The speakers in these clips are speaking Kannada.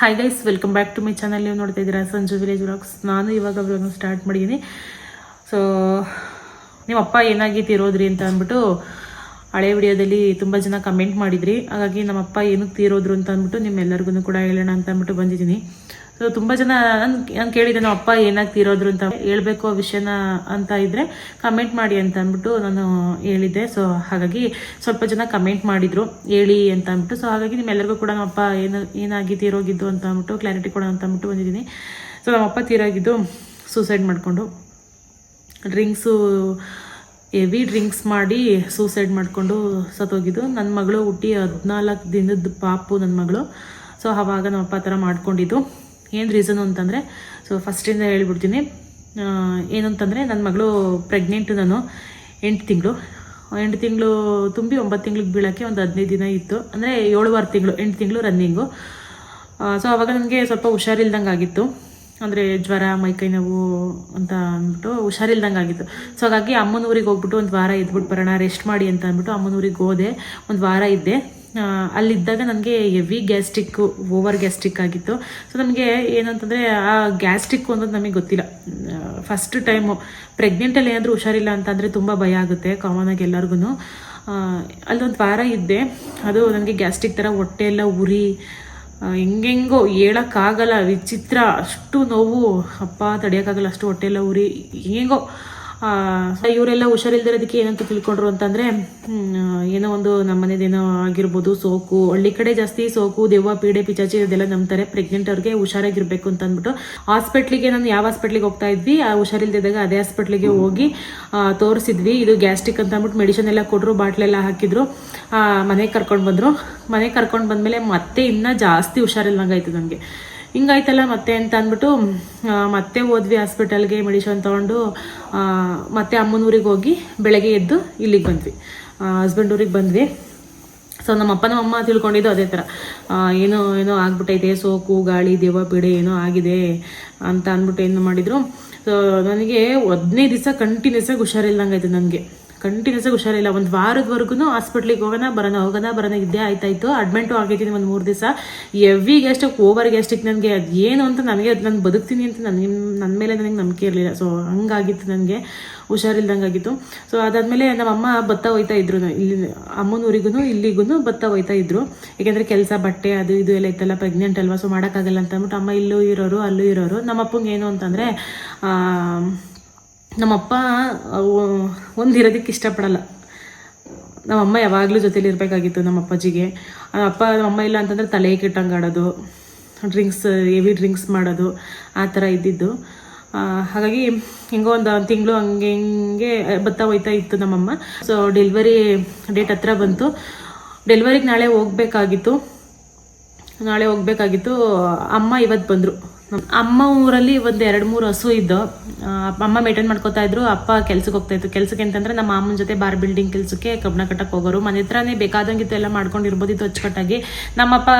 Hi guys welcome back to my channel ನೀವು ನೋಡ್ತಾ ಇದ್ದೀರಾ ಸಂಜು ವಿಲೇಜ್ ವ್ಲಾಗ್ಸ್ ನಾನು ಇವಾಗ ಅವ್ರನ್ನು ಸ್ಟಾರ್ಟ್ ಮಾಡಿದ್ದೀನಿ. ಸೊ ನಿಮ್ಮಪ್ಪ ತೀರೋದ್ರಿ ಅಂತ ಅಂದ್ಬಿಟ್ಟು ಹಳೆ ವಿಡಿಯೋದಲ್ಲಿ ತುಂಬ ಜನ ಕಮೆಂಟ್ ಮಾಡಿದ್ರಿ. ಹಾಗಾಗಿ ನಮ್ಮ ಅಪ್ಪ ಏನಕ್ಕೆ ತೀರೋದ್ರು ಅಂತ ಅಂದ್ಬಿಟ್ಟು ನಿಮ್ಮೆಲ್ಲರಿಗೂ ಕೂಡ ಹೇಳೋಣ ಅಂತ ಅಂದ್ಬಿಟ್ಟು ಬಂದಿದ್ದೀನಿ. ಸೊ ತುಂಬ ಜನ ನಾನು ಕೇಳಿದ್ದೆ ನಮ್ಮ ಅಪ್ಪ ಏನಾಗ್ತಿರೋದ್ರು ಅಂತ ಹೇಳ್ಬೇಕು ಆ ವಿಷಯನ ಅಂತ ಇದ್ದರೆ ಕಮೆಂಟ್ ಮಾಡಿ ಅಂತ ಅಂದ್ಬಿಟ್ಟು ನಾನು ಹೇಳಿದ್ದೆ. ಸೊ ಹಾಗಾಗಿ ಸ್ವಲ್ಪ ಜನ ಕಮೆಂಟ್ ಮಾಡಿದರು, ಹೇಳಿ ಅಂತ ಅಂದ್ಬಿಟ್ಟು. ಸೊ ಹಾಗಾಗಿ ನಿಮ್ಮೆಲ್ಲರಿಗೂ ಕೂಡ ನಮ್ಮ ಅಪ್ಪ ಏನು ಏನಾಗಿ ತೀರೋಗಿದ್ದು ಅಂತ ಅಂದ್ಬಿಟ್ಟು ಕ್ಲಾರಿಟಿ ಕೊಡೋಣ ಅಂತ ಅಂದ್ಬಿಟ್ಟು ಬಂದಿದ್ದೀನಿ. ಸೊ ನಮ್ಮ ಅಪ್ಪ ತೀರಾಗಿದ್ದು ಸೂಸೈಡ್ ಮಾಡಿಕೊಂಡು ಡ್ರಿಂಕ್ಸು ಹೆವಿ ಡ್ರಿಂಕ್ಸ್ ಮಾಡಿ ಸೂಸೈಡ್ ಮಾಡಿಕೊಂಡು ಸತ್ತೋಗಿದ್ದು. ನನ್ನ ಮಗಳು ಹುಟ್ಟಿ ಹದಿನಾಲ್ಕು ದಿನದ ಪಾಪು ನನ್ನ ಮಗಳು. ಸೊ ಆವಾಗ ನಮ್ಮ ಅಪ್ಪ ಥರ ಮಾಡ್ಕೊಂಡಿದ್ದು. ಏನು ರೀಸನು ಅಂತಂದರೆ ಸೊ ಫಸ್ಟಿಂದ ಹೇಳ್ಬಿಡ್ತೀನಿ. ಏನಂತಂದರೆ ನನ್ನ ಮಗಳು ಪ್ರೆಗ್ನೆಂಟು ನಾನು ಎಂಟು ತಿಂಗಳು. ಎಂಟು ತಿಂಗಳು ತುಂಬಿ ಒಂಬತ್ತು ತಿಂಗ್ಳಿಗೆ ಬೀಳೋಕ್ಕೆ ಒಂದು ಹದಿನೈದು ದಿನ ಇತ್ತು. ಅಂದರೆ ಏಳುವಾರು ತಿಂಗಳು, ಎಂಟು ತಿಂಗಳು ರನ್ನಿಂಗು ಸೊ ಅವಾಗ ನನಗೆ ಸ್ವಲ್ಪ ಹುಷಾರಿಲ್ದಂಗೆ ಆಗಿತ್ತು ಅಂದರೆ ಜ್ವರ ಮೈಕೈ ನೋವು ಅಂತ ಅಂದ್ಬಿಟ್ಟು ಹುಷಾರಿಲ್ದಂಗೆ ಆಗಿತ್ತು ಸೊ ಹಾಗಾಗಿ ಅಮ್ಮನ ಊರಿಗೆ ಹೋಗ್ಬಿಟ್ಟು ಒಂದು ವಾರ ಇದ್ಬಿಟ್ಟು ಬರೋಣ ರೆಸ್ಟ್ ಮಾಡಿ ಅಂತ ಅಂದ್ಬಿಟ್ಟು ಅಮ್ಮನ ಊರಿಗೆ ಹೋದೆ. ಒಂದು ವಾರ ಇದ್ದೆ. ಅಲ್ಲಿದ್ದಾಗ ನನಗೆ ಹೆವಿ ಗ್ಯಾಸ್ಟಿಕ್ಕು ಓವರ್ ಗ್ಯಾಸ್ಟಿಕ್ ಆಗಿತ್ತು. ಸೊ ನಮಗೆ ಏನಂತಂದರೆ ಆ ಗ್ಯಾಸ್ಟ್ರಿಕ್ ಅನ್ನೋದು ನಮಗೆ ಗೊತ್ತಿಲ್ಲ. ಫಸ್ಟ್ ಟೈಮು ಪ್ರೆಗ್ನೆಂಟಲ್ಲಿ ಏನಾದರೂ ಹುಷಾರಿಲ್ಲ ಅಂತಂದರೆ ತುಂಬ ಭಯ ಆಗುತ್ತೆ ಕಾಮನಾಗಿ ಎಲ್ಲರಿಗೂ ಅಲ್ಲೊಂದು ವಾರ ಇದ್ದೆ, ಅದು ನನಗೆ ಗ್ಯಾಸ್ಟಿಕ್ ಥರ ಹೊಟ್ಟೆ ಎಲ್ಲ ಉರಿ ಹೆಂಗೆಂಗೋ ಹೇಳೋಕ್ಕಾಗಲ್ಲ, ವಿಚಿತ್ರ, ಅಷ್ಟು ನೋವು, ಅಪ್ಪ ತಡೆಯೋಕ್ಕಾಗಲ್ಲ, ಅಷ್ಟು ಹೊಟ್ಟೆ ಎಲ್ಲ ಉರಿ, ಹೆಂಗೋ. ಇವರೆಲ್ಲ ಹುಷಾರಿಲ್ದಿರೋದಕ್ಕೆ ಏನಂತ ತಿಳ್ಕೊಂಡ್ರು ಅಂತಂದರೆ ಏನೋ ಒಂದು ನಮ್ಮನೇದೇನೋ ಆಗಿರ್ಬೋದು, ಸೋಕು, ಹಳ್ಳಿ ಕಡೆ ಜಾಸ್ತಿ ಸೋಕು, ದೆವ್ವ, ಪೀಡೆ, ಪಿಚಾಚಿ ಇದೆಲ್ಲ ನಂಬ್ತಾರೆ. ಪ್ರೆಗ್ನೆಂಟ್ ಅವ್ರಿಗೆ ಹುಷಾರಾಗಿರ್ಬೇಕು ಅಂತ ಅಂದ್ಬಿಟ್ಟು ಹಾಸ್ಪಿಟ್ಲಿಗೆ ನಾನು ಯಾವ ಹಾಸ್ಪಿಟ್ಲಿಗೆ ಹೋಗ್ತಾ ಇದ್ವಿ, ಆ ಹುಷಾರಿಲ್ದಿದ್ದಾಗ ಅದೇ ಹಾಸ್ಪಿಟ್ಲಿಗೆ ಹೋಗಿ ತೋರಿಸಿದ್ವಿ. ಇದು ಗ್ಯಾಸ್ಟ್ರಿಕ್ ಅಂತ ಅಂದ್ಬಿಟ್ಟು ಮೆಡಿಸಿನ್ ಎಲ್ಲ ಕೊಟ್ಟರು ಬಾಟ್ಲೆಲ್ಲ ಹಾಕಿದ್ರು. ಮನೆಗೆ ಕರ್ಕೊಂಡು ಬಂದರು. ಮನೆಗೆ ಕರ್ಕೊಂಡು ಬಂದಮೇಲೆ ಮತ್ತೆ ಇನ್ನೂ ಜಾಸ್ತಿ ಹುಷಾರಿಲ್ದಂಗಾಯ್ತು ನನಗೆ ಹಿಂಗಾಯ್ತಲ್ಲ ಮತ್ತೆ ಅಂತ ಅಂದ್ಬಿಟ್ಟು ಮತ್ತೆ ಹೋದ್ವಿ ಹಾಸ್ಪಿಟಲ್ಗೆ ಮೆಡಿಷನ್ ತೊಗೊಂಡು ಮತ್ತೆ ಅಮ್ಮನ ಊರಿಗೆ ಹೋಗಿ ಬೆಳಗ್ಗೆ ಎದ್ದು ಇಲ್ಲಿಗೆ ಬಂದ್ವಿ. ಹಸ್ಬೆಂಡ್ ಊರಿಗೆ ಬಂದ್ವಿ. ಸೊ ನಮ್ಮ ಅಪ್ಪನ ಅಮ್ಮ ತಿಳ್ಕೊಂಡಿದ್ದು ಅದೇ ಥರ ಏನೋ ಏನೋ ಆಗ್ಬಿಟ್ಟೈತೆ, ಸೋಕು, ಗಾಳಿ ದೇವ ಪೀಡೆ ಏನೋ ಆಗಿದೆ ಅಂತ ಅಂದ್ಬಿಟ್ಟು ಏನು ಮಾಡಿದರು. ಸೊ ನನಗೆ ಹದಿನೈದು ದಿವಸ ಕಂಟಿನ್ಯೂಸ್ ಆಗಿ ಹುಷಾರಿಲ್ದಂಗೆ ನನಗೆ. ಕಂಟಿನ್ಯೂಸ್ ಆಗಿ ಹುಷಾರಿಲ್ಲ. ಒಂದು ವಾರದವರೆಗೂ ಹಾಸ್ಪಿಟ್ಲಿಗೆ ಹೋಗೋಣ, ಬರೋಣ ಹೋಗೋಣ, ಬರೋಣ, ಇದ್ದೇ ಆಯ್ತಾಯ್ತು. ಅಡ್ಮಿಂಟು ಆಗಿದ್ದೀನಿ ಒಂದು ಮೂರು ದಿವಸ. ಎವಿ ಗ್ಯಾಸ್ಟಿಕ್ ಓವರ್ ಗ್ಯಾಸ್ಟಿಕ್ ನನಗೆ. ಅದು ಏನು ಅಂತ ನನಗೆ ನಾನು ಬದುಕ್ತೀನಿ ಅಂತ ನನಗೆ ನನ್ನ ಮೇಲೆ ನನಗೆ ನಂಬಿಕೆ ಇರಲಿಲ್ಲ. ಸೊ ಹಂಗಾಗಿತ್ತು ನನಗೆ. ಹುಷಾರಿಲ್ದಂಗಾಗಿತ್ತು. ಸೊ ಅದಾದಮೇಲೆ ನಮ್ಮ ಅಮ್ಮ ಭತ್ತ ಹೋಯ್ತಾ ಇದ್ರು. ಇಲ್ಲಿ ಅಮ್ಮನ ಊರಿಗೂ ಇಲ್ಲಿಗೂ ಭತ್ತ ಹೋಯ್ತಾ ಇದ್ರು. ಯಾಕೆಂದರೆ ಕೆಲಸ ಬಟ್ಟೆ, ಅದು ಇದು ಎಲ್ಲ ಇತ್ತಲ್ಲ ಪ್ರೆಗ್ನೆಂಟ್ ಅಲ್ವಾ? ಸೊ ಮಾಡೋಕ್ಕಾಗಲ್ಲ ಅಂತ ಅಂದ್ಬಿಟ್ಟು ಅಮ್ಮ ಇಲ್ಲೂ ಇರೋರು, ಅಲ್ಲೂ ಇರೋರು. ನಮ್ಮ ಅಪ್ಪಂಗೆ ಏನು ಅಂತಂದರೆ ನಮ್ಮಪ್ಪ ಒಂದು ಇರೋದಕ್ಕೆ ಇಷ್ಟಪಡಲ್ಲ. ನಮ್ಮಮ್ಮ ಯಾವಾಗಲೂ ಜೊತೇಲಿ ಇರಬೇಕಾಗಿತ್ತು ನಮ್ಮ ಅಪ್ಪಾಜಿಗೆ. ಅಪ್ಪ ನಮ್ಮಮ್ಮ ಇಲ್ಲ ಅಂತಂದರೆ ತಲೆ ಕೆಟ್ಟಂಗೆ ಆಡೋದು ಡ್ರಿಂಕ್ಸ್ ಹೆವಿ ಡ್ರಿಂಕ್ಸ್ ಮಾಡೋದು, ಆ ಥರ ಇದ್ದಿದ್ದು. ಹಾಗಾಗಿ ಹಿಂಗೋ ಒಂದು ತಿಂಗಳು ಹಂಗೆ ಹಿಂಗೆ ಬತ್ತಾ ಹೋಯ್ತಾ ಇತ್ತು ನಮ್ಮಮ್ಮ. ಸೊ ಡೆಲಿವರಿ ಡೇಟ್ ಹತ್ರ ಬಂತು. ಡೆಲಿವರಿಗೆ ನಾಳೆ ಹೋಗಬೇಕಾಗಿತ್ತು. ನಾಳೆ ಹೋಗಬೇಕಾಗಿತ್ತು. ಅಮ್ಮ ಇವತ್ತು ಬಂದರು. ಅಮ್ಮ ಊರಲ್ಲಿ ಒಂದು ಎರಡು ಮೂರು ಹಸು ಇದ್ದು ಅಮ್ಮ ಮೇಂಟೈನ್ ಮಾಡ್ಕೋತಾ ಇದ್ರು, ಅಪ್ಪ ಕೆಲ್ಸಕ್ಕೆ ಹೋಗ್ತಾ ಇತ್ತು ಕೆಲ್ಸಕ್ಕೆ ಅಂತಂದ್ರೆ ನಮ್ಮ ಮಾಮನ ಜೊತೆ ಬಾರ್ ಬಿಲ್ಡಿಂಗ್ ಕೆಲಸಕ್ಕೆ ಕಬ್ಬಣ ಕಟ್ಟಕ್ಕೆ ಹೋಗೋರು. ಮನೆ ಹತ್ರನೇ ಬೇಕಾದಂಗಿತ್ತು ಎಲ್ಲ ಮಾಡ್ಕೊಂಡಿರ್ಬೋದಿತ್ತು ಅಚ್ಚುಕಟ್ಟಾಗಿ. ನಮ್ಮಪ್ಪ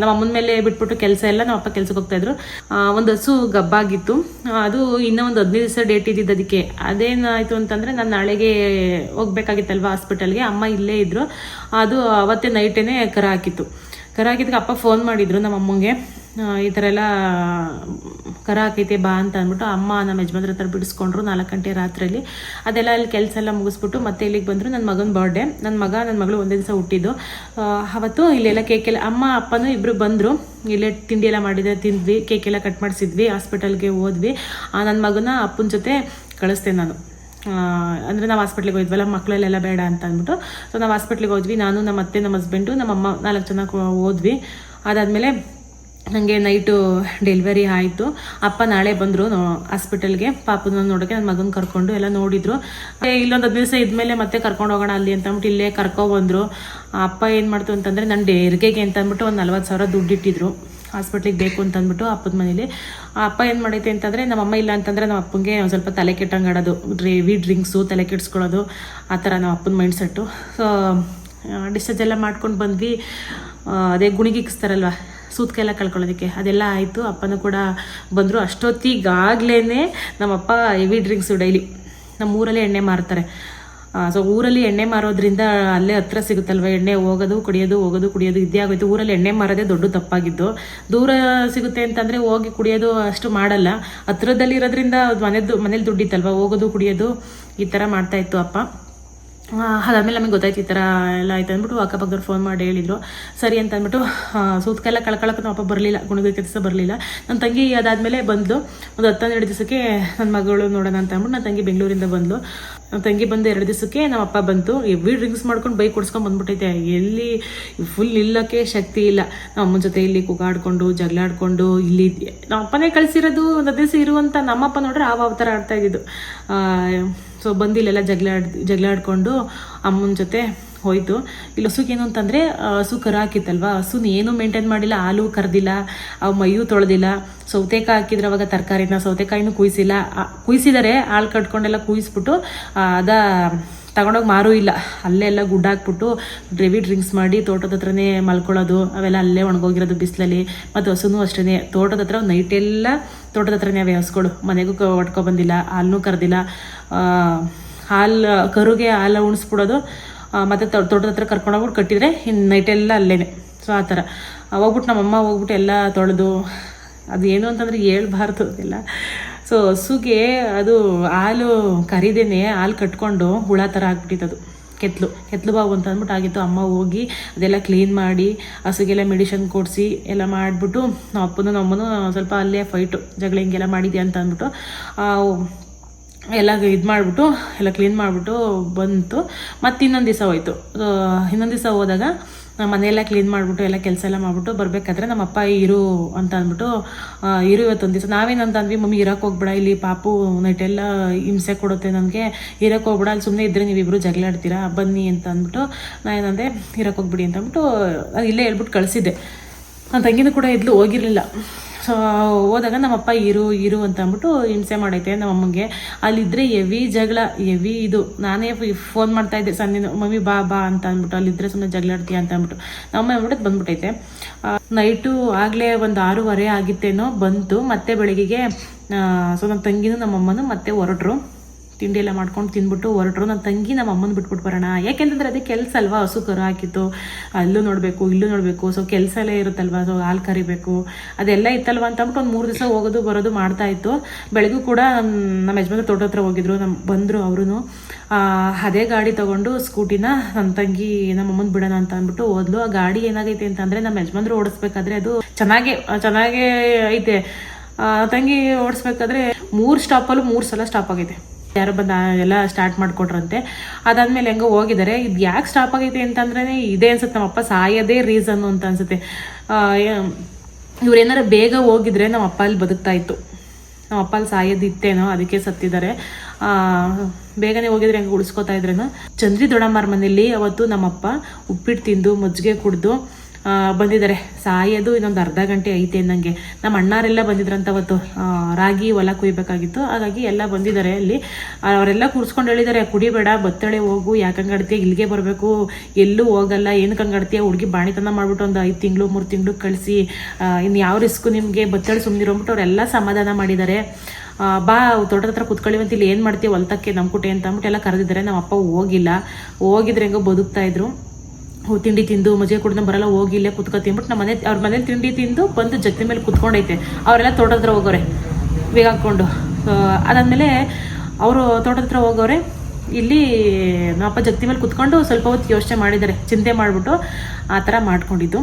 ನಮ್ಮ ಅಮ್ಮನ ಮೇಲೆ ಬಿಟ್ಬಿಟ್ಟು ಕೆಲಸ ಎಲ್ಲ ನಮ್ಮಪ್ಪ ಕೆಲ್ಸಕ್ಕೆ ಹೋಗ್ತಾ ಇದ್ರು. ಒಂದು ಹಸು ಗಬ್ಬಾಗಿತ್ತು. ಅದು ಇನ್ನೂ ಒಂದು ಹದಿನೈದು ದಿವಸ ಡೇಟ್ ಇದ್ದಿದ್ದು ಅದಕ್ಕೆ. ಅದೇನಾಯಿತು ಅಂತಂದರೆ ನಾನು ನಾಳೆಗೆ ಹೋಗ್ಬೇಕಾಗಿತ್ತಲ್ವ ಹಾಸ್ಪಿಟಲ್ಗೆ ಅಮ್ಮ ಇಲ್ಲೇ ಇದ್ರು. ಅದು ಅವತ್ತೇ ನೈಟೇನೆ ಕರ ಹಾಕಿತ್ತು. ಕರ ಹಾಕಿದ್ದಕ್ಕೆ ಅಪ್ಪ ಫೋನ್ ಮಾಡಿದ್ರು ನಮ್ಮ ಅಮ್ಮಂಗೆ. ಈ ಥರ ಎಲ್ಲ ಕರ ಹಾಕೈತೆ ಬಾ ಅಂತ ಅಂದ್ಬಿಟ್ಟು ಅಮ್ಮ ನಮ್ಮ ಯಜಮಾನ್ರ ಹತ್ರ ಬಿಡಿಸ್ಕೊಂಡ್ರು ನಾಲ್ಕು ಗಂಟೆ ರಾತ್ರಿಯಲ್ಲಿ ಅದೆಲ್ಲ ಅಲ್ಲಿ ಕೆಲಸ ಎಲ್ಲ ಮುಗಿಸ್ಬಿಟ್ಟು ಮತ್ತೆ ಇಲ್ಲಿಗೆ ಬಂದರು ನನ್ನ ಮಗನ ಬರ್ಡೇ ನನ್ನ ಮಗ ನನ್ನ ಮಗಳು ಒಂದೇ ದಿವಸ ಹುಟ್ಟಿದ್ದು. ಅವತ್ತು ಇಲ್ಲೆಲ್ಲ ಕೇಕೆಲ್ಲ ಅಮ್ಮ, ಅಪ್ಪನೂ ಇಬ್ಬರು ಬಂದರು. ಇಲ್ಲೇ ತಿಂಡಿ ಎಲ್ಲ ಮಾಡಿದೆ, ತಿಂದ್ವಿ ಕೇಕೆಲ್ಲ ಕಟ್ ಮಾಡಿಸಿದ್ವಿ ಹಾಸ್ಪಿಟಲ್ಗೆ ಹೋದ್ವಿ. ನನ್ನ ಮಗನ ಅಪ್ಪನ ಜೊತೆ ಕಳಿಸ್ದೆ ನಾನು. ಅಂದರೆ ನಾವು ಹಾಸ್ಪಿಟ್ಲಿಗೆ ಹೋದ್ವಲ್ಲ ಮಕ್ಕಳಲ್ಲೆಲ್ಲ ಬೇಡ ಅಂತ ಅಂದ್ಬಿಟ್ಟು. ಸೊ ನಾವು ಹಾಸ್ಪಿಟ್ಲಿಗೆ ಹೋದ್ವಿ, ನಾನು ನಮ್ಮ ಅತ್ತೆ ನಮ್ಮ ಹಸ್ಬೆಂಡು ನಮ್ಮ ಅಮ್ಮ ನಾಲ್ಕು ಜನ ಹೋದ್ವಿ. ಅದಾದಮೇಲೆ ನನಗೆ ನೈಟು ಡೆಲಿವರಿ ಆಯಿತು. ಅಪ್ಪ ನಾಳೆ ಬಂದರು ಹಾಸ್ಪಿಟಲ್ಗೆ ಪಾಪನ ನೋಡೋಕೆ ನನ್ನ ಮಗನ ಕರ್ಕೊಂಡು ಎಲ್ಲ ನೋಡಿದ್ರು. ಇಲ್ಲೊಂದು ದಿವಸ ಇದ್ಮೇಲೆ ಮತ್ತೆ ಕರ್ಕೊಂಡು ಹೋಗೋಣ ಅಲ್ಲಿ ಅಂತ ಅಂದ್ಬಿಟ್ಟು ಇಲ್ಲೇ ಕರ್ಕೊಬಂದರು ಅಪ್ಪ ಏನು ಮಾಡ್ತು ಅಂತಂದರೆ ನನ್ನ ಡೆರ್ಗೆಗೆ ಅಂತ ಅಂದ್ಬಿಟ್ಟು ಒಂದು ನಲ್ವತ್ತು ಸಾವಿರ ದುಡ್ಡು ಇಟ್ಟಿದ್ರು. ಹಾಸ್ಪಿಟ್ಲಿಗೆ ಬೇಕು ಅಂತ ಅಂದ್ಬಿಟ್ಟು ಅಪ್ಪನ ಮನೇಲಿ. ಅಪ್ಪ ಏನು ಮಾಡೈತೆ ಅಂತಂದರೆ, ನಮ್ಮ ಅಮ್ಮ ಇಲ್ಲ ಅಂತಂದರೆ ನಮ್ಮ ಅಪ್ಪಂಗೆ ಒಂದು ಸ್ವಲ್ಪ ತಲೆ ಕೆಟ್ಟಂಗೆ ಆಡೋದು. ಹೆವಿ ಡ್ರಿಂಕ್ಸು ತಲೆ ಕೆಡಿಸ್ಕೊಳ್ಳೋದು, ಆ ಥರ ನಮ್ಮ ಅಪ್ಪನ ಮೈಂಡ್ ಸೆಟ್ಟು ಸೊ ಡಿಸ್ಚಾರ್ಜ್ ಎಲ್ಲ ಮಾಡ್ಕೊಂಡು ಬಂದ್ವಿ. ಅದೇ ಗುಣಿಗಿಕ್ಸ್ತಾರಲ್ವ ಸೂತ್ಕೆಲ್ಲ ಕಳ್ಕೊಳ್ಳೋದಕ್ಕೆ. ಅದೆಲ್ಲ ಆಯಿತು. ಅಪ್ಪನೂ ಕೂಡ ಬಂದರು. ಅಷ್ಟೊತ್ತಿಗಾಗಲೇ ನಮ್ಮಪ್ಪ ಹೆವಿ ಡ್ರಿಂಕ್ಸು ಡೈಲಿ ನಮ್ಮ ಊರಲ್ಲಿ ಎಣ್ಣೆ ಮಾರ್ತಾರೆ. ಸೊ ಊರಲ್ಲಿ ಎಣ್ಣೆ ಮಾರೋದ್ರಿಂದ ಅಲ್ಲೇ ಹತ್ರ ಸಿಗುತ್ತಲ್ವ? ಎಣ್ಣೆ ಹೋಗೋದು, ಕುಡಿಯೋದು ಹೋಗೋದು, ಕುಡಿಯೋದು ಇದೇ ಆಗೋಯ್ತು. ಊರಲ್ಲಿ ಎಣ್ಣೆ ಮಾರೋದೇ ದೊಡ್ಡ ತಪ್ಪಾಗಿದ್ದು. ದೂರ ಸಿಗುತ್ತೆ ಅಂತಂದರೆ ಹೋಗಿ ಕುಡಿಯೋದು ಅಷ್ಟು ಮಾಡಲ್ಲ. ಹತ್ರದಲ್ಲಿರೋದ್ರಿಂದ ಮನೆದು ಮನೇಲಿ ದುಡ್ಡಿತ್ತಲ್ವ? ಹೋಗೋದು, ಕುಡಿಯೋದು ಈ ಥರ ಮಾಡ್ತಾಯಿತ್ತು ಅಪ್ಪ. ಅದಾದ್ಮೇಲೆ ನಮಗೆ ಗೊತ್ತಾಯ್ತು ಈ ಥರ ಎಲ್ಲ ಆಯ್ತು ಅಂದ್ಬಿಟ್ಟು ಅಕ್ಕಪಕ್ಕದವ್ರು ಫೋನ್ ಮಾಡಿ ಹೇಳಿದ್ರು. ಸರಿ ಅಂತ ಅಂದ್ಬಿಟ್ಟು ಸೂತ್ಕ ಸೂತ್ಕೆಲ್ಲ ಕಳ್ಕೊಳ್ಳೋಕೆ ನಮ್ಮ ಅಪ್ಪ ಬರಲಿಲ್ಲ ಗುಣಗಕ್ಕೆ ಕೆಲಸ ಬರಲಿಲ್ಲ. ನನ್ನ ತಂಗಿ ಅದಾದಮೇಲೆ ಬಂದ್ಲು. ಒಂದು ಹತ್ತನ್ನೆರಡು ದಿವಸಕ್ಕೆ ನನ್ನ ಮಗಳು ನೋಡೋಣ ಅಂತ ಅಂದ್ಬಿಟ್ಟು ನನ್ನ ತಂಗಿ ಬೆಂಗಳೂರಿಂದ ಬಂದ್ಲು. ನನ್ನ ತಂಗಿ ಬಂದು ಎರಡು ದಿವಸಕ್ಕೆ ನಮ್ಮ ಅಪ್ಪ ಬಂತು. ಎವ್ರಿ ಡ್ರಿಂಕ್ಸ್ ಮಾಡ್ಕೊಂಡು ಬೈಕ್ ಕೊಡ್ಸ್ಕೊಂಡು ಬಂದ್ಬಿಟ್ಟೈತೆ. ಎಲ್ಲಿ ಫುಲ್ ಇಲ್ಲಕ್ಕೆ ಶಕ್ತಿ ಇಲ್ಲ. ನಮ್ಮ ಜೊತೆ ಇಲ್ಲಿ ಕೂಗಾಡ್ಕೊಂಡು ಜಗಳಾಡ್ಕೊಂಡು ಇಲ್ಲಿ ನಮ್ಮ ಅಪ್ಪನೇ ಕಳಿಸಿರೋದು ಒಂದು ದಿವಸ ಇರುವಂಥ ನಮ್ಮಪ್ಪ ನೋಡ್ರೆ ಆವ ಅವತಾರ ಆಡ್ತಾ ಇದ್ದಿದ್ದು. ಸೊ ಬಂದು ಇಲ್ಲೆಲ್ಲ ಜಗಳಾಡ್ ಜಗಳಾಡ್ಕೊಂಡು ಅಮ್ಮನ ಜೊತೆ ಹೋಯ್ತು. ಇಲ್ಲಿ ಹಸುಗೆ ಏನು ಅಂತಂದರೆ ಹಸು ಕರ ಹಾಕಿತ್ತಲ್ವ? ಹಸುನ ಏನು ಮೇಂಟೈನ್ ಮಾಡಿಲ್ಲ. ಹಾಲು ಕರೆದಿಲ್ಲ. ಅವು ಮೈಯೂ ತೊಳೆದಿಲ್ಲ. ಸೌತೆಕಾಯಿ ಹಾಕಿದ್ರೆ ಅವಾಗ ತರಕಾರಿನ ಸೌತೆಕಾಯಿನೂ ಕುಯ್ಸಿಲ್ಲ. ಕುಯ್ಸಿದ್ದಾರೆ ಹಾಲು ಕಟ್ಕೊಂಡೆಲ್ಲ ಕುಯ್ಸ್ಬಿಟ್ಟು ಅದ ತಗೊಂಡೋಗಿ ಮಾರೂ ಇಲ್ಲ. ಅಲ್ಲೇ ಎಲ್ಲ ಗುಡ್ಡ ಹಾಕ್ಬಿಟ್ಟು ಡ್ರೆವಿ ಡ್ರಿಂಕ್ಸ್ ಮಾಡಿ ತೋಟದ ಹತ್ರನೇ ಮಲ್ಕೊಳ್ಳೋದು, ಅವೆಲ್ಲ ಅಲ್ಲೇ ಒಣಗೋಗಿರೋದು ಬಿಸಿಲಲ್ಲಿ. ಮತ್ತು ಹಸುನೂ ಅಷ್ಟೇ ತೋಟದ ಹತ್ರ ನೈಟೆಲ್ಲ ತೋಟದ ಹತ್ರನೇ ಅವೇ ಹಸುಗಳು. ಮನೆಗೂ ಒಟ್ಕೊ ಬಂದಿಲ್ಲ ಹಾಲನ್ನೂ ಕರೆದಿಲ್ಲ. ಹಾಲು, ಕರುಗೆ ಹಾಲು ಉಣಿಸ್ಬಿಡೋದು ಮತ್ತು ತೋಟದ ಹತ್ರ ಕರ್ಕೊಂಡೋಗ್ಬಿಟ್ಟು ಕಟ್ಟಿದರೆ ಇನ್ನು ನೈಟೆಲ್ಲ ಅಲ್ಲೇನೆ. ಸೊ ಆ ಥರ. ಹೋಗ್ಬಿಟ್ಟು ನಮ್ಮಮ್ಮ ಹೋಗ್ಬಿಟ್ಟು ಎಲ್ಲ ತೊಳೆದು ಅದು ಏನು ಅಂತಂದರೆ ಹೇಳ್ಬಾರ್ದು ಅದೆಲ್ಲ. ಸೊ ಹಸುಗೆ ಅದು ಹಾಲು ಕರಿದೇನೆ, ಹಾಲು ಕಟ್ಕೊಂಡು ಹುಳ ಥರ ಆಗ್ಬಿಟ್ಟಿತ್ತು ಕೆತ್ತಲು ಕೆತ್ತಲು ಬಾವು ಅಂತ ಅಂದ್ಬಿಟ್ಟು ಆಗಿತ್ತು. ಅಮ್ಮ ಹೋಗಿ ಅದೆಲ್ಲ ಕ್ಲೀನ್ ಮಾಡಿ, ಹಸುಗೆಲ್ಲ ಮೆಡಿಷನ್ ಕೊಡಿಸಿ ಎಲ್ಲ ಮಾಡಿಬಿಟ್ಟು ನಮ್ಮ ಅಪ್ಪನೂ, ನಮ್ಮನು ಸ್ವಲ್ಪ ಅಲ್ಲೇ ಫೈಟು ಜಗಳ ಹಿಂಗೆಲ್ಲ ಮಾಡಿದ್ಯಾ ಅಂತ ಅಂದ್ಬಿಟ್ಟು ಎಲ್ಲ ಇದು ಮಾಡಿಬಿಟ್ಟು, ಎಲ್ಲ ಕ್ಲೀನ್ ಮಾಡಿಬಿಟ್ಟು ಬಂತು. ಮತ್ತು ಇನ್ನೊಂದು ದಿವಸ ಹೋಯಿತು. ಇನ್ನೊಂದು ದಿವಸ ಹೋದಾಗ ನಮ್ಮ ಮನೆಯೆಲ್ಲ ಕ್ಲೀನ್ ಮಾಡಿಬಿಟ್ಟು ಎಲ್ಲ ಕೆಲಸ ಎಲ್ಲ ಮಾಡಿಬಿಟ್ಟು ಬರಬೇಕಾದ್ರೆ ನಮ್ಮ ಅಪ್ಪ, ಇರು ಅಂತ ಅಂದ್ಬಿಟ್ಟು ಇರು ಇವತ್ತೊಂದು ದಿವಸ. ನಾವೇನಂತ ಅಂದ್ವಿ, ಮಮ್ಮಿ ಇರಕ್ಕೆ ಹೋಗ್ಬೇಡ, ಇಲ್ಲಿ ಪಾಪು ನೈಟೆಲ್ಲ ಹಿಂಸೆ ಕೊಡುತ್ತೆ ನನಗೆ. ಇರಕ್ಕೆ ಹೋಗ್ಬೇಡ, ಅಲ್ಲಿ ಸುಮ್ಮನೆ ಇದ್ದರೆ ನೀವಿಬ್ಬರು ಜಗಳಾಡ್ತೀರಾ, ಬನ್ನಿ ಅಂತ ಅಂದ್ಬಿಟ್ಟು ನಾ ಏನಂದೆ ಇರಕ್ಕೆ ಹೋಗ್ಬಿಡಿ ಅಂತ ಅಂದ್ಬಿಟ್ಟು, ಅದು ಇಲ್ಲೇ ಹೇಳ್ಬಿಟ್ಟು ಕಳಿಸಿದ್ದೆ. ನನ್ನ ತಂಗಿನೂ ಕೂಡ ಇದ್ಲು, ಹೋಗಿರಲಿಲ್ಲ. ಸೊ ಹೋದಾಗ ನಮ್ಮಪ್ಪ ಇರು ಇರು ಅಂತ ಅಂದ್ಬಿಟ್ಟು ಹಿಂಸೆ ಮಾಡೈತೆ ನಮ್ಮ ಅಮ್ಮಂಗೆ ಅಲ್ಲಿದ್ದರೆ ಎವಿ ಜಗಳ ಎವಿ ಇದು. ನಾನೇ ಫೋನ್ ಮಾಡ್ತಾ ಇದ್ದೆ ಸಂದಿನ ಮಮ್ಮಿ ಬಾ ಬಾ ಅಂತ ಅಂದ್ಬಿಟ್ಟು ಅಲ್ಲಿದ್ದರೆ ಸುಮ್ಮನೆ ಜಗಳ ಆಡ್ತೀಯ ಅಂತ ಅಂದ್ಬಿಟ್ಟು ನಮ್ಮ ಅಂದ್ಬಿಟ್ಟು ಬಂದ್ಬಿಟ್ಟೈತೆ ನೈಟು ಆಗಲೇ ಒಂದು ಆರೂವರೆ ಆಗಿತ್ತೇನೋ ಬಂತು. ಮತ್ತೆ ಬೆಳಗ್ಗೆಗೆ ಸೊ ನಮ್ಮ ತಂಗಿನೂ ನಮ್ಮಮ್ಮನೂ ಮತ್ತೆ ಹೊರಟ್ರು. ತಿಂಡಿ ಎಲ್ಲ ಮಾಡ್ಕೊಂಡು ತಿಂದ್ಬಿಟ್ಟು ಹೊರಟ್ರು. ನನ್ನ ತಂಗಿ ನಮ್ಮ ಅಮ್ಮನ ಬಿಟ್ಬಿಟ್ಟು ಬರೋಣ. ಯಾಕೆಂತಂದ್ರೆ ಅದೇ ಕೆಲಸ ಅಲ್ವಾ? ಹಸು ಕರು ಹಾಕಿತ್ತು. ಅಲ್ಲೂ ನೋಡಬೇಕು, ಇಲ್ಲೂ ನೋಡಬೇಕು. ಸೊ ಕೆಲಸ ಎಲ್ಲ ಇರುತ್ತಲ್ವಾ? ಸೊ ಹಾಲು ಕರಿಬೇಕು. ಅದೆಲ್ಲ ಇತ್ತಲ್ವಾ ಅಂತ ಅಂದ್ಬಿಟ್ಟು ಒಂದು ಮೂರು ದಿವಸ ಹೋಗೋದು, ಬರೋದು ಮಾಡ್ತಾ ಇತ್ತು. ಬೆಳಗ್ಗೆ ಕೂಡ ನಮ್ಮ ಯಜಮಾನ ತೋಟ ಹತ್ರ ಹೋಗಿದ್ರು. ನಮ್ಮ ಬಂದರು ಅವರು ಅದೇ ಗಾಡಿ ತಗೊಂಡು ಸ್ಕೂಟಿನ ನನ್ನ ತಂಗಿ ನಮ್ಮ ಅಮ್ಮನ ಬಿಡೋಣ ಅಂತ ಅಂದ್ಬಿಟ್ಟು ಹೋದ್ಲು. ಆ ಗಾಡಿ ಏನಾಗೈತೆ ಅಂತಂದರೆ ನಮ್ಮ ಯಜಮಾನ್ರು ಓಡಿಸ್ಬೇಕಾದ್ರೆ ಅದು ಚೆನ್ನಾಗೇ ಚೆನ್ನಾಗೇ ಐತೆ. ತಂಗಿ ಓಡಿಸ್ಬೇಕಾದ್ರೆ ಮೂರು ಸ್ಟಾಪಲ್ಲೂ ಮೂರು ಸಲ ಸ್ಟಾಪ್ ಆಗೈತೆ. ಯಾರೋ ಬಂದ ಎಲ್ಲ ಸ್ಟಾರ್ಟ್ ಮಾಡ್ಕೊಟ್ರಂತೆ. ಅದಾದ್ಮೇಲೆ ಹೆಂಗೋ ಹೋಗಿದ್ದಾರೆ ಇದು ಯಾಕೆ ಸ್ಟಾಪ್ ಆಗೈತೆ ಅಂತಂದ್ರೆ ಇದೇ ಅನ್ಸುತ್ತೆ. ನಮ್ಮಪ್ಪ ಸಾಯೋದೇ ರೀಸನ್ನು ಅಂತ ಅನ್ಸುತ್ತೆ. ಇವ್ರೇನಾರ ಬೇಗ ಹೋಗಿದ್ರೆ ನಮ್ಮ ಅಪ್ಪ ಅಲ್ಲಿ ಬದುಕ್ತಾ ಇತ್ತು. ನಮ್ಮ ಅಪ್ಪ ಅಲ್ಲಿ ಸಾಯೋದಿತ್ತೇನೋ ಅದಕ್ಕೆ ಸತ್ತಿದ್ದಾರೆ. ಬೇಗನೆ ಹೋಗಿದ್ರೆ ಹೆಂಗೆ ಉಳಿಸ್ಕೊತಾ ಇದ್ರೇನೋ. ಚಂದ್ರಿ ದೊಡ್ಡಮ್ಮರ ಮನೆಯಲ್ಲಿ ಅವತ್ತು ನಮ್ಮಪ್ಪ ಉಪ್ಪಿಟ್ಟು ತಿಂದು, ಮಜ್ಜಿಗೆ ಕುಡಿದು ಬಂದಿದ್ದಾರೆ. ಸಾಯೋದು ಇನ್ನೊಂದು ಅರ್ಧ ಗಂಟೆ ಐತೆ ನನಗೆ ನಮ್ಮ ಅಣ್ಣಾರೆಲ್ಲ ಬಂದಿದ್ರಂತ ಅವತ್ತು. ರಾಗಿ ಹೊಲ ಕುಯ್ಬೇಕಾಗಿತ್ತು. ಹಾಗಾಗಿ ಎಲ್ಲ ಬಂದಿದ್ದಾರೆ ಅಲ್ಲಿ. ಅವರೆಲ್ಲ ಕೂರಿಸ್ಕೊಂಡು ಹೇಳಿದ್ದಾರೆ, ಕುಡಿಬೇಡ, ಬತ್ತಳೆ ಹೋಗು ಯಾಕಂಗಾಡ್ತೀಯ ಇಲ್ಲಿಗೆ ಬರಬೇಕು. ಎಲ್ಲೂ ಹೋಗಲ್ಲ. ಏನಕ್ಕೆ ಹಂಗಾಡ್ತೀಯ ಹುಡುಗಿ ಬಾಣಿತನ ಮಾಡಿಬಿಟ್ಟು ಒಂದು ಐದು ತಿಂಗಳು, ಮೂರು ತಿಂಗಳು ಕಳಿಸಿ. ಇನ್ನು ಯಾವ ರಿಸ್ಕು ನಿಮಗೆ? ಬತ್ತಳೆ ಸುಮ್ಮನಿರೋಗ್ಬಿಟ್ಟು ಅವರೆಲ್ಲ ಸಮಾಧಾನ ಮಾಡಿದ್ದಾರೆ. ಬಾ ತೋಟದ ಹತ್ರ ಕುತ್ಕೊಳ್ಳಿ ಅಂತ ಇಲ್ಲಿ ಏನು ಮಾಡ್ತೀವಿ ಹೊಲ್ತಕ್ಕೆ ನಮ್ಮ ಕುಟೆ ಅಂತ ಅಂದ್ಬಿಟ್ಟು ಎಲ್ಲ ಕರೆದಿದ್ದಾರೆ. ನಮ್ಮ ಅಪ್ಪ ಹೋಗಿಲ್ಲ. ಹೋಗಿದ್ರೆ ಹೆಂಗೋ ಬದುಕ್ತಾ ಇದ್ರು. ತಿಂಡಿ ತಿಂದು ಮಜೆ ಕುಡ್ದು ಬರಲ್ಲ, ಹೋಗಿ ಇಲ್ಲೇ ಕುತ್ಕೊ ತಿನ್ಬಿಟ್ಟು ನಮ್ಮ ಮನೆ ಅವ್ರ ಮನೇಲಿ ತಿಂಡಿ ತಿಂದು ಬಂದು ಜಗತಿ ಮೇಲೆ ಕುತ್ಕೊಂಡೈತೆ. ಅವರೆಲ್ಲ ತೋಟದ ಹತ್ರ ಹೋಗೋರೆ, ಬೇಗ ಹಾಕ್ಕೊಂಡು. ಅದಾದಮೇಲೆ ಅವರು ತೋಟದ ಹತ್ರ ಹೋಗೋರೆ, ಇಲ್ಲಿ ನಮ್ಮಪ್ಪ ಜಗತಿ ಮೇಲೆ ಕುತ್ಕೊಂಡು ಸ್ವಲ್ಪ ಹೊತ್ತು ಯೋಚನೆ ಮಾಡಿದ್ದಾರೆ, ಚಿಂತೆ ಮಾಡಿಬಿಟ್ಟು ಆ ಥರ ಮಾಡ್ಕೊಂಡಿದ್ದು.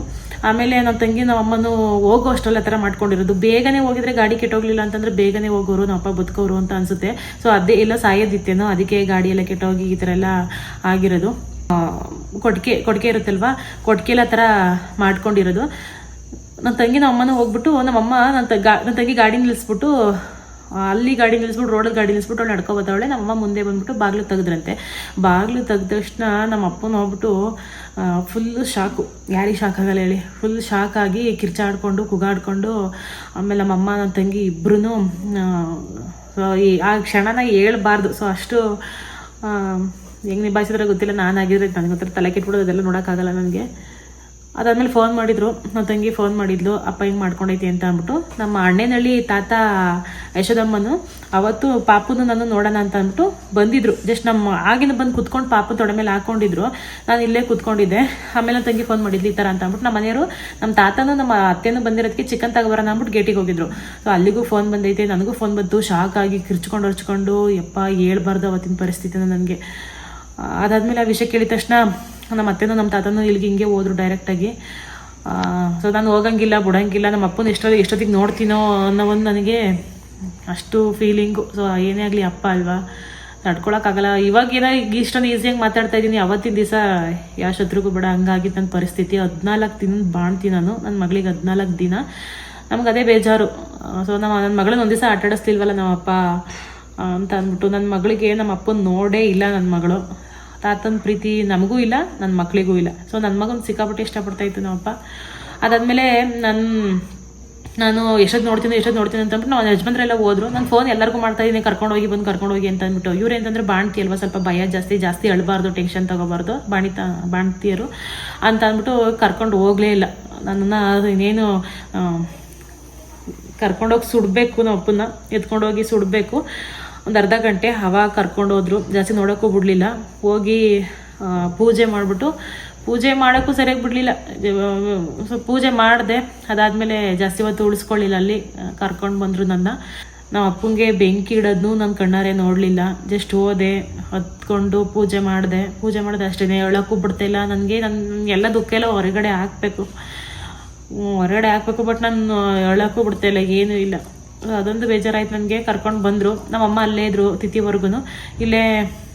ಆಮೇಲೆ ನಮ್ಮ ತಂಗಿ, ನಮ್ಮ ಅಮ್ಮನೂ ಹೋಗೋ ಅಷ್ಟರಲ್ಲಿ ಆ ಥರ ಮಾಡ್ಕೊಂಡಿರೋದು. ಬೇಗನೆ ಹೋಗಿದ್ರೆ ಗಾಡಿ ಕೆಟ್ಟೋಗ್ಲಿಲ್ಲ ಅಂತಂದ್ರೆ ಬೇಗನೆ ಹೋಗೋರು, ನಮ್ಮ ಅಪ್ಪ ಬದುಕೋರು ಅಂತ ಅನ್ಸುತ್ತೆ. ಸೊ ಅದೇ ಎಲ್ಲ ಸಾಯೋದಿತ್ತೇನೋ, ಅದಕ್ಕೆ ಗಾಡಿ ಎಲ್ಲ ಕೆಟ್ಟೋಗಿ ಈ ಥರ ಎಲ್ಲ ಆಗಿರೋದು. ಕೊಟ್ಟಿಗೆ ಕೊಟ್ಟಿಗೆ ಇರುತ್ತಲ್ವಾ? ಕೊಟ್ಟಿಗೆಲ್ಲ ಥರ ಮಾಡ್ಕೊಂಡಿರೋದು. ನನ್ನ ತಂಗಿ ನಮ್ಮ ಅಮ್ಮನ ಹೋಗ್ಬಿಟ್ಟು ನಮ್ಮಮ್ಮ ನನ್ನ ತ ನನ್ನ ತಂಗಿ ಗಾಡಿ ನಿಲ್ಲಿಸ್ಬಿಟ್ಟು ಅಲ್ಲಿ ಗಾಡಿ ನಿಲ್ಲಿಸ್ಬಿಟ್ಟು ರೋಡಲ್ಲಿ ಗಾಡಿ ನಿಲ್ಲಿಸ್ಬಿಟ್ಟು ಅವಳು ನಡ್ಕೊ ಬರ್ತಾವಳೆ ನಮ್ಮಮ್ಮ ಮುಂದೆ ಬಂದ್ಬಿಟ್ಟು ಬಾಗಿಲು ತೆಗೆದ್ರಂತೆ. ಬಾಗಿಲು ತೆಗ್ದ ತಕ್ಷಣ ನಮ್ಮ ಅಪ್ಪನ ಹೋಗ್ಬಿಟ್ಟು ಫುಲ್ಲು ಶಾಕು. ಯಾರಿಗೆ ಶಾಕ್ ಆಗಲ್ಲ ಹೇಳಿ. ಫುಲ್ ಶಾಕ್ ಆಗಿ ಕಿರ್ಚಾಡ್ಕೊಂಡು, ಕುಗಾಡ್ಕೊಂಡು, ಆಮೇಲೆ ನಮ್ಮಮ್ಮ ನನ್ನ ತಂಗಿ ಇಬ್ಬರೂ ಈ, ಆ ಕ್ಷಣನ ಹೇಳ್ಬಾರ್ದು. ಸೊ ಅಷ್ಟು ಹೆಂಗೆ ನಿಭಾಯಿಸಿದ್ರೆ ಗೊತ್ತಿಲ್ಲ, ನಾನು ಆಗಿದ್ರೆ ನನಗೆ ಗೊತ್ತಿರ ತಲೆ ಕೆಟ್ಬಿಡೋದು, ಅದೆಲ್ಲ ನೋಡೋಕ್ಕಾಗಲ್ಲ ನನಗೆ. ಅದಾದಮೇಲೆ ಫೋನ್ ಮಾಡಿದ್ರು ನನ್ನ ತಂಗಿ ಫೋನ್ ಮಾಡಿದ್ಲು, ಅಪ್ಪ ಹಿಂಗೆ ಮಾಡ್ಕೊಂಡೈತಿ ಅಂತ ಅಂದ್ಬಿಟ್ಟು. ನಮ್ಮ ಅಣ್ಣೆನಳ್ಳಿ ತಾತ ಯಶೋದಮ್ಮನು ಅವತ್ತು ಪಾಪನ ನಾನು ನೋಡೋಣ ಅಂತ ಅಂದ್ಬಿಟ್ಟು ಬಂದಿದ್ರು. ಜಸ್ಟ್ ನಮ್ಮ ಆಗಿನ ಬಂದು ಕುತ್ಕೊಂಡು ಪಾಪು ತೊಡೆ ಮೇಲೆ ಹಾಕೊಂಡಿದ್ರು. ನಾನು ಇಲ್ಲೇ ಕುತ್ಕೊಂಡಿದ್ದೆ. ಆಮೇಲೆ ನನ್ನ ತಂಗಿ ಫೋನ್ ಮಾಡಿದ್ಲು ಈ ಥರ ಅಂತ ಅಂದ್ಬಿಟ್ಟು. ನಮ್ಮ ಮನೆಯವರು, ನಮ್ಮ ತಾತನೂ, ನಮ್ಮ ಅತ್ತೆನೂ ಬಂದಿರೋದಕ್ಕೆ ಚಿಕನ್ ತಗೋಬರೋಣ ಅಂದ್ಬಿಟ್ಟು ಗೇಟಿಗೆ ಹೋಗಿದ್ರು. ಸೊ ಅಲ್ಲಿಗೂ ಫೋನ್ ಬಂದೈತೆ, ನನಗೂ ಫೋನ್ ಬಂತು. ಶಾಕ್ ಆಗಿ ಕಿರ್ಚ್ಕೊಂಡು ಹೊರ್ಚ್ಕೊಂಡು ಯಪ್ಪ ಹೇಳ್ಬಾರ್ದು ಅವತ್ತಿನ ಪರಿಸ್ಥಿತಿನ ನನಗೆ. ಅದಾದಮೇಲೆ ಆ ವಿಷಯ ಕೇಳಿದ ತಕ್ಷಣ ನಮ್ಮ ಅತ್ತೆನೂ ನಮ್ಮ ತಾತನೂ ಇಲ್ಲಿಗೆ ಹಿಂಗೆ ಹೋದ್ರು ಡೈರೆಕ್ಟಾಗಿ ಸೊ ನಾನು ಹೋಗಂಗಿಲ್ಲ, ಬಿಡೋಂಗಿಲ್ಲ, ನಮ್ಮ ಅಪ್ಪನ ಎಷ್ಟೊತ್ತಿಗೆ ಎಷ್ಟೊತ್ತಿಗೆ ನೋಡ್ತೀನೋ ಅನ್ನೋ ಒಂದು ನನಗೆ ಅಷ್ಟು ಫೀಲಿಂಗು ಸೊ ಏನೇ ಆಗಲಿ ಅಪ್ಪ ಅಲ್ವಾ? ನಡ್ಕೊಳಕ್ಕಾಗಲ್ಲ ಇವಾಗ ಏನೋ ಈಗ ಇಷ್ಟೊಂದು ಈಸಿಯಾಗಿ ಮಾತಾಡ್ತಾ ಇದ್ದೀನಿ. ಅವತ್ತಿನ ದಿವಸ ಯಾವ ಶತ್ರುಗೂ ಬೇಡ ಹಂಗಾಗಿತ್ತು ನನ್ನ ಪರಿಸ್ಥಿತಿ. ಹದಿನಾಲ್ಕು ದಿನ ಬಾಣ್ತೀನಿ ನಾನು. ನನ್ನ ಮಗಳಿಗೆ ಹದಿನಾಲ್ಕು ದಿನ. ನಮ್ಗೆ ಅದೇ ಬೇಜಾರು. ಸೊ ನಮ್ಮ ನನ್ನ ಮಗಳನ್ನ ಒಂದು ದಿವಸ ಆಟಾಡಿಸ್ಲಿಲ್ವಲ್ಲ ನಮ್ಮಪ್ಪ? ಅಂತ ಅಂದ್ಬಿಟ್ಟು ನನ್ನ ಮಗಳಿಗೆ ನಮ್ಮ ಅಪ್ಪನ ನೋಡೇ ಇಲ್ಲ ನನ್ನ ಮಗಳು. ತಾತನ ಪ್ರೀತಿ ನಮಗೂ ಇಲ್ಲ ನನ್ನ ಮಕ್ಕಳಿಗೂ ಇಲ್ಲ. ಸೊ ನನ್ನ ಮಗನ ಸಿಕ್ಕಾಪಟ್ಟೆ ಇಷ್ಟಪಡ್ತಾ ಇತ್ತು ನಮ್ಮಪ್ಪ. ಅದಾದಮೇಲೆ ನನ್ನ ನಾನು ಎಷ್ಟೊತ್ತು ನೋಡ್ತೀನಿ ಎಷ್ಟೊತ್ತು ನೋಡ್ತೀನಿ ಅಂತ ಅಂದ್ಬಿಟ್ಟು ನಾವು ಯಜಮಾನ್ರೆಲ್ಲ ಹೋದ್ರು. ನಾನು ಫೋನ್ ಎಲ್ಲರಿಗೂ ಮಾಡ್ತಾ ಇದ್ದೀನಿ, ಕರ್ಕೊಂಡು ಹೋಗಿ ಬಂದು, ಕರ್ಕೊಂಡು ಹೋಗಿ ಅಂತ ಅಂದ್ಬಿಟ್ಟು. ಇವ್ರು ಏನಂತಂದ್ರೆ ಬಾಣ್ತಿ ಅಲ್ವಾ ಸ್ವಲ್ಪ ಭಯ ಜಾಸ್ತಿ ಜಾಸ್ತಿ ಅಳಬಾರ್ದು ಟೆನ್ಷನ್ ತಗೋಬಾರ್ದು, ಬಾಣಿತ, ಬಾಣ್ತಿಯರು ಅಂತ ಅಂದ್ಬಿಟ್ಟು ಕರ್ಕೊಂಡು ಹೋಗಲೇ ಇಲ್ಲ. ನನ್ನನ್ನು ಅದು ಇನ್ನೇನು ಕರ್ಕೊಂಡೋಗಿ ಸುಡಬೇಕು ನಮ್ಮ ಅಪ್ಪನ್ನ ಎತ್ಕೊಂಡೋಗಿ ಸುಡಬೇಕು. ಒಂದು ಅರ್ಧ ಗಂಟೆ ಹವಾ ಕರ್ಕೊಂಡು ಹೋದ್ರು. ಜಾಸ್ತಿ ನೋಡೋಕ್ಕೂ ಬಿಡಲಿಲ್ಲ. ಹೋಗಿ ಪೂಜೆ ಮಾಡಿಬಿಟ್ಟು, ಪೂಜೆ ಮಾಡೋಕ್ಕೂ ಸರಿಯಾಗಿ ಬಿಡಲಿಲ್ಲ. ಸೊ ಪೂಜೆ ಮಾಡಿದೆ. ಅದಾದಮೇಲೆ ಜಾಸ್ತಿ ಹೊತ್ತು ಉಳಿಸ್ಕೊಳ್ಳಿಲ್ಲ ಅಲ್ಲಿ ಕರ್ಕೊಂಡು ಬಂದರು ನನ್ನ. ನಮ್ಮ ಅಪ್ಪಂಗೆ ಬೆಂಕಿ ಇಡೋದನ್ನು ನನ್ನ ಕಣ್ಣಾರೆ ನೋಡಲಿಲ್ಲ. ಜಸ್ಟ್ ಹೋದೆ, ಹತ್ಕೊಂಡು ಪೂಜೆ ಮಾಡಿದೆ. ಪೂಜೆ ಮಾಡಿದೆ ಅಷ್ಟೇ ಹೇಳೋಕ್ಕೂ ಬಿಡ್ತಾಯಿಲ್ಲ ನನಗೆ ನನ್ನ ಎಲ್ಲ ದುಃಖ ಎಲ್ಲ ಹೊರಗಡೆ ಹಾಕಬೇಕು. ಹೊರಗಡೆ ಹಾಕ್ಬೇಕು, ಬಟ್ ನಾನು ಹೇಳಕ್ಕೂ ಬಿಡ್ತಾಯಿಲ್ಲ ಏನೂ ಇಲ್ಲ. ಅದೊಂದು ಬೇಜಾರಾಯ್ತು ನನಗೆ. ಕರ್ಕೊಂಡು ಬಂದರು. ನಮ್ಮಮ್ಮ ಅಲ್ಲೇ ಇದ್ರು ತಿಥಿವರೆಗೂ ಇಲ್ಲೇ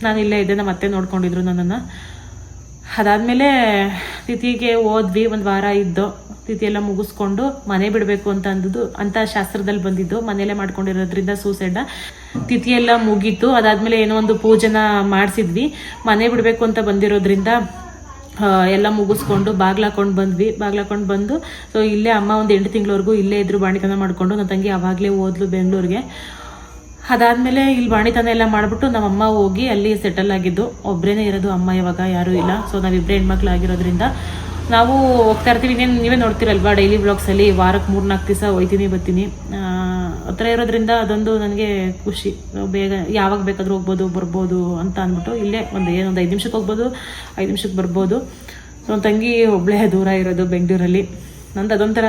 ನಾನು ಇಲ್ಲೇ ಇದ್ದೆ ನಮ್ಮ ಅತ್ತೆ ನೋಡ್ಕೊಂಡಿದ್ರು ನನ್ನನ್ನು. ಅದಾದಮೇಲೆ ತಿಥಿಗೆ ಹೋದ್ವಿ, ಒಂದು ವಾರ ಇದ್ದು. ತಿಥಿಯೆಲ್ಲ ಮುಗಿಸ್ಕೊಂಡು ಮನೆ ಬಿಡಬೇಕು ಅಂತ ಅಂದದ್ದು, ಅಂತ ಶಾಸ್ತ್ರದಲ್ಲಿ ಬಂದಿದ್ದು. ಮನೆಯಲ್ಲೇ ಮಾಡ್ಕೊಂಡಿರೋದ್ರಿಂದ ಸೂಸೈಡ ತಿಥಿಯೆಲ್ಲ ಮುಗೀತು. ಅದಾದಮೇಲೆ ಏನೋ ಒಂದು ಪೂಜೆನ ಮಾಡಿಸಿದ್ವಿ. ಮನೆ ಬಿಡಬೇಕು ಅಂತ ಬಂದಿರೋದ್ರಿಂದ ಎಲ್ಲ ಮುಗಿಸ್ಕೊಂಡು ಬಾಗ್ಲಾಕೊಂಡು ಬಂದ್ವಿ. ಬಾಗ್ಲಾಕೊಂಡು ಬಂದು ಸೊ ಇಲ್ಲೇ ಅಮ್ಮ ಒಂದು ಎಂಟು ತಿಂಗಳವರೆಗೂ ಇಲ್ಲೇ ಇದ್ರು ಬಾಣಿತನ ಮಾಡಿಕೊಂಡು ನನ್ನ ತಂಗಿ ಆವಾಗಲೇ ಓದ್ಲು ಬೆಂಗಳೂರಿಗೆ. ಅದಾದಮೇಲೆ ಇಲ್ಲಿ ಬಾಣಿತನ ಎಲ್ಲ ಮಾಡಿಬಿಟ್ಟು ನಮ್ಮಮ್ಮ ಹೋಗಿ ಅಲ್ಲಿ ಸೆಟಲ್ ಆಗಿದ್ದು. ಒಬ್ಬರೇ ಇರೋದು ಅಮ್ಮ ಇವಾಗ, ಯಾರೂ ಇಲ್ಲ. ಸೊ ನಾವಿಬ್ಬರೇ ಹೆಣ್ಮಕ್ಳು ಆಗಿರೋದ್ರಿಂದ ನಾವು ಹೋಗ್ತಾ ಇರ್ತೀವಿ. ಇನ್ನೇನು ನೀವೇ ನೋಡ್ತೀರಲ್ವಾ ಡೈಲಿ ಬ್ಲಾಗ್ಸಲ್ಲಿ ವಾರಕ್ಕೆ ಮೂರು ನಾಲ್ಕು ದಿವಸ ಹೋಯ್ತೀನಿ, ಬರ್ತೀನಿ. ಹತ್ರ ಇರೋದ್ರಿಂದ ಅದೊಂದು ನನಗೆ ಖುಷಿ. ಬೇಗ ಯಾವಾಗ ಬೇಕಾದರೂ ಹೋಗ್ಬೋದು, ಬರ್ಬೋದು ಅಂತ ಅಂದ್ಬಿಟ್ಟು ಇಲ್ಲೇ ಒಂದು ಏನೊಂದು ಐದು ನಿಮಿಷಕ್ಕೆ ಹೋಗ್ಬೋದು, ಐದು ನಿಮಿಷಕ್ಕೆ ಬರ್ಬೋದು. ನನ್ನ ತಂಗಿ ಒಬ್ಬಳೇ ದೂರ ಇರೋದು ಬೆಂಗಳೂರಲ್ಲಿ. ನಂದು ಅದೊಂಥರ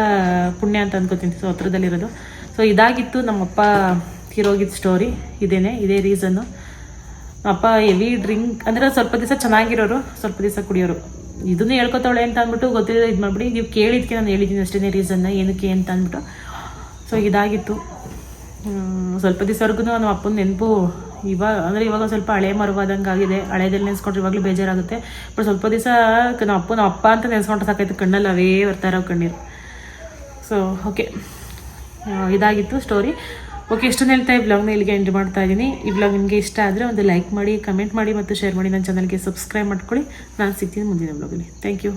ಪುಣ್ಯ ಅಂತ ಅಂದ್ಕೋತೀನಿ ಸೊ, ಹತ್ರದಲ್ಲಿರೋದು. ಸೊ, ಇದಾಗಿತ್ತು ನಮ್ಮಪ್ಪ ತೀರೋಗಿದ್ದ ಸ್ಟೋರಿ ಇದೇನೆ, ಇದೇ ರೀಸನ್ನು ಅಪ್ಪ ಹೆವಿ ಡ್ರಿಂಕ್ ಅಂದರೆ ಸ್ವಲ್ಪ ದಿವಸ ಚೆನ್ನಾಗಿರೋರು, ಸ್ವಲ್ಪ ದಿವಸ ಕುಡಿಯೋರು. ಇದನ್ನು ಹೇಳ್ಕೊತಾಳೆ ಅಂತ ಅಂದ್ಬಿಟ್ಟು ಗೊತ್ತಿಲ್ಲ, ಇದು ಮಾಡ್ಬಿಡಿ. ನೀವು ಕೇಳಿದ್ಕೆ ನಾನು ಹೇಳಿದ್ದೀನಿ ಅಷ್ಟೇ ರೀಸನ್ನ ಏನಕ್ಕೆ ಅಂತ ಅಂದ್ಬಿಟ್ಟು. ಸೊ ಇದಾಗಿತ್ತು. ಸ್ವಲ್ಪ ದಿವಸವರೆಗೂ ನಮ್ಮ ಅಪ್ಪನ ನೆನಪು ಇವಾಗ, ಅಂದರೆ ಇವಾಗ ಸ್ವಲ್ಪ ಹಳೆ ಮರವಾದಂಗೆ ಆಗಿದೆ. ಹಳೆದಲ್ಲಿ ನೆನೆಸ್ಕೊಂಡ್ರೆ ಇವಾಗಲೂ ಬೇಜಾರಾಗುತ್ತೆ. ಬಟ್ ಸ್ವಲ್ಪ ದಿವಸ ನಮ್ಮ ಅಪ್ಪನ ಅಪ್ಪ ಅಂತ ನೆನೆಸ್ಕೊಂಡ್ರೆ ಸಾಕಾಯ್ತು. ಕಣ್ಣಲ್ಲಿ ಅವೇ ಬರ್ತಾ ಇರೋ ಕಣ್ಣೀರು. ಸೊ ಓಕೆ ಇದಾಗಿತ್ತು ಸ್ಟೋರಿ ಓಕೆ ಇಷ್ಟನ್ನು ಹೇಳ್ತಾ ಈ ಬ್ಲಾಗ್ನ ಇಲ್ಲಿಗೆ ಎಂಡ್ ಮಾಡ್ತಾ ಇದ್ದೀನಿ. ಈ ಬ್ಲಾಗ್ ನಿಮಗೆ ಇಷ್ಟ ಆದರೆ ಒಂದು ಲೈಕ್ ಮಾಡಿ ಕಮೆಂಟ್ ಮಾಡಿ ಮತ್ತು ಶೇರ್ ಮಾಡಿ ನನ್ನ ಚಾನಲ್ಗೆ ಸಬ್ಸ್ಕ್ರೈಬ್ ಮಾಡ್ಕೊಳ್ಳಿ. ನಾನು ಸಿಗ್ತೀನಿ ಮುಂದಿನ ಬ್ಲಾಗಲ್ಲಿ ಥ್ಯಾಂಕ್ ಯು